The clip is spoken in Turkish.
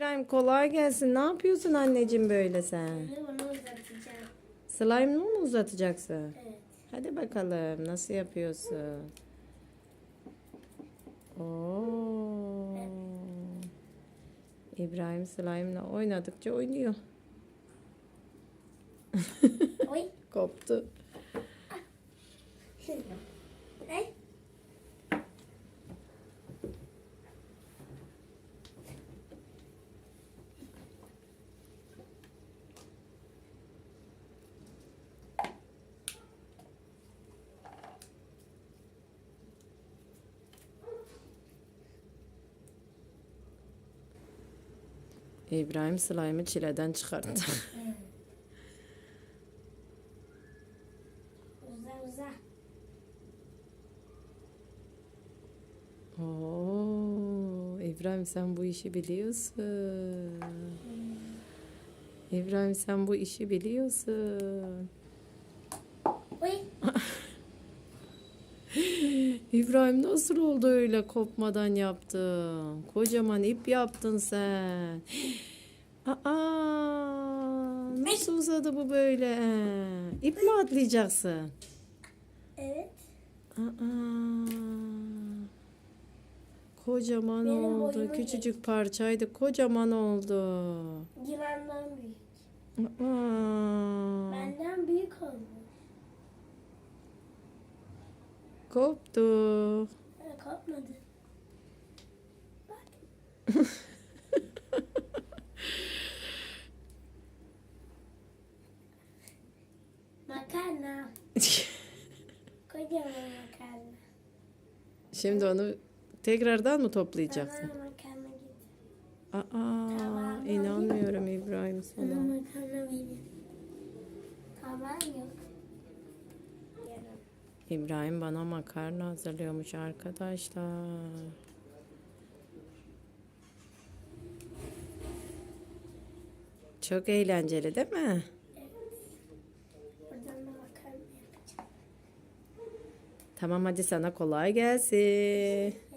İbrahim kolay gelsin. Ne yapıyorsun anneciğim böyle sen? Slime'ını mı uzatacaksın? Evet. Hadi bakalım nasıl yapıyorsun? Oo. İbrahim slime'la oynadıkça oynuyor. Oy. Koptu. İbrahim slime'ı çileden çıkarttı. Uza uza. Oo, İbrahim sen bu işi biliyorsun. İbrahim sen bu işi biliyorsun. Oy. İbrahim nasıl oldu öyle kopmadan yaptın? Kocaman ip yaptın sen. Aa, nasıl uzadı bu böyle? İp mi atlayacaksın? Evet. Aa, kocaman Benim oldu. boyumu Küçücük parçaydı. Kocaman oldu. Yılandan büyük. Aa, Benden büyük olmuş. Koptu. Ha, kopmadı. Makarna. Kocaman makarna. Şimdi onu tekrardan mı toplayacaksın? Bana makarna getir. Aa, Tamam. inanmıyorum İbrahim Bana sana. makarna verin. Taban yok. İbrahim bana makarna hazırlıyormuş arkadaşlar. Çok eğlenceli değil mi? Tamam hadi sana kolay gelsin.